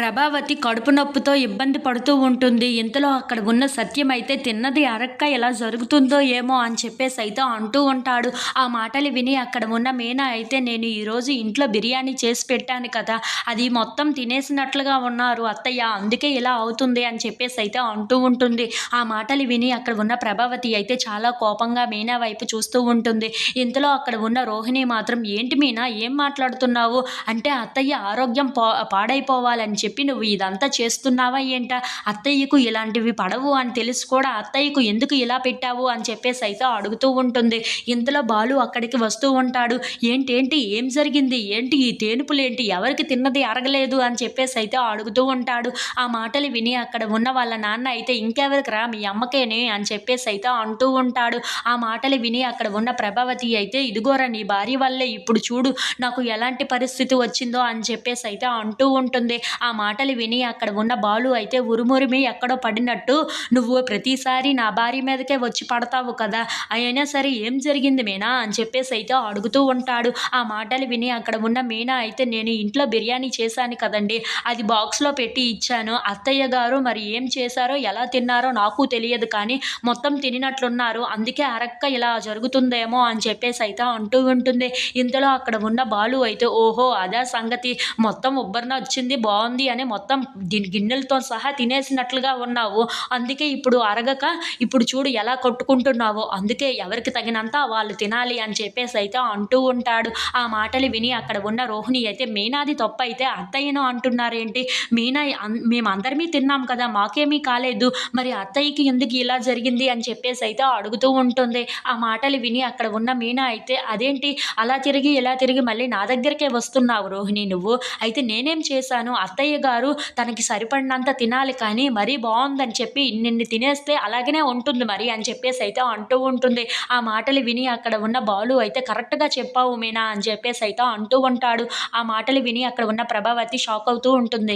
ప్రభావతి కడుపు నొప్పితో ఇబ్బంది పడుతూ ఉంటుంది. ఇంతలో అక్కడ ఉన్న సత్యం అయితే తిన్నది అరక్క ఎలా జరుగుతుందో ఏమో అని చెప్పేసి అయితే అంటూ ఉంటాడు. ఆ మాటలు విని అక్కడ ఉన్న మీనా అయితే నేను ఈరోజు ఇంట్లో బిర్యానీ చేసి పెట్టాను కదా అది మొత్తం తినేసినట్లుగా ఉన్నారు అత్తయ్య అందుకే ఇలా అవుతుంది అని చెప్పేసి అయితే అంటూ ఉంటుంది. ఆ మాటలు విని అక్కడ ఉన్న ప్రభావతి అయితే చాలా కోపంగా మీనా వైపు చూస్తూ ఉంటుంది. ఇంతలో అక్కడ ఉన్న రోహిణి మాత్రం ఏంటి మీనా ఏం మాట్లాడుతున్నావు? అంటే అత్తయ్య ఆరోగ్యం పా పాడైపోవాలని చెప్పి చెప్పి నువ్వు ఇదంతా చేస్తున్నావా ఏంట? అత్తయ్యకు ఇలాంటివి పడవు అని తెలిసి కూడా అత్తయ్యకు ఎందుకు ఇలా పెట్టావు? అని చెప్పేసి అయితే అడుగుతూ ఉంటుంది. ఇంతలో బాలు అక్కడికి వస్తూ ఉంటాడు. ఏంటేంటి? ఏం జరిగింది? ఏంటి? ఈ తేనుపులేంటి? ఎవరికి తిన్నది అరగలేదు? అని చెప్పేసి అయితే అడుగుతూ ఉంటాడు. ఆ మాటలు విని అక్కడ ఉన్న వాళ్ళ నాన్న అయితే ఇంకెవరికి రా? మీ అమ్మకేనే? అని చెప్పేసి అయితే అంటూ ఉంటాడు. ఆ మాటలు విని అక్కడ ఉన్న ప్రభావతి అయితే ఇదిగోరా నీ భార్య వల్లే ఇప్పుడు చూడు నాకు ఎలాంటి పరిస్థితి వచ్చిందో? అని చెప్పేసి అయితే అంటూ ఉంటుంది. ఆ మాటలు విని అక్కడ ఉన్న బాలు అయితే ఉరుమురిమి ఎక్కడో పడినట్టు నువ్వు ప్రతిసారి నా భార్య మీదకే వచ్చి పడతావు కదా అయినా సరే ఏం జరిగింది మీనా? అని చెప్పేసి అయితే అడుగుతూ ఉంటాడు. ఆ మాటలు విని అక్కడ ఉన్న మీనా అయితే నేను ఇంట్లో బిర్యానీ చేశాను కదండి అది బాక్స్లో పెట్టి ఇచ్చాను. అత్తయ్య గారు మరి ఏం చేశారో ఎలా తిన్నారో నాకు తెలియదు కానీ మొత్తం తినినట్లున్నారు. అందుకే అరక్క ఇలా జరుగుతుందేమో అని చెప్పేసి అయితే అంటూ ఉంటుంది. ఇంతలో అక్కడ ఉన్న బాలు అయితే ఓహో అదా సంగతి. మొత్తం ఉబ్బరిన వచ్చింది బాగుంది అని మొత్తం గిన్ గిన్నెలతో సహా తినేసినట్లుగా ఉన్నావు. అందుకే ఇప్పుడు అరగక ఇప్పుడు చూడు ఎలా కొట్టుకుంటున్నావో. అందుకే ఎవరికి తగినంత వాళ్ళు తినాలి అని చెప్పేసి అయితే అంటూ ఉంటాడు. ఆ మాటలు విని అక్కడ ఉన్న రోహిణి అయితే మీనాది తప్పు అయితే అత్తయ్యను అంటున్నారేంటి? మీనా మేమందరమీ తిన్నాం కదా మాకేమీ కాలేదు. మరి అత్తయ్యకి ఎందుకు ఇలా జరిగింది? అని చెప్పేసి అయితే అడుగుతూ ఉంటుంది. ఆ మాటలు విని అక్కడ ఉన్న మీనా అయితే అదేంటి? అలా తిరిగి ఇలా తిరిగి మళ్ళీ నా దగ్గరికే వస్తున్నావు రోహిణి నువ్వు. అయితే నేనేం చేశాను? అత్తయ్య గారు తనకి సరిపడినంత తినాలి కానీ మరీ బాగుందని చెప్పి నిన్ను తినేస్తే అలాగనే ఉంటుంది మరి అని చెప్పేసి అయితే అంటూ ఉంటుంది. ఆ మాటలు విని అక్కడ ఉన్న బాలు అయితే కరెక్ట్గా చెప్పావు మీనా అని చెప్పేసి అయితే అంటూ ఉంటాడు. ఆ మాటలు విని అక్కడ ఉన్న ప్రభావతి షాక్ అవుతూ ఉంటుంది.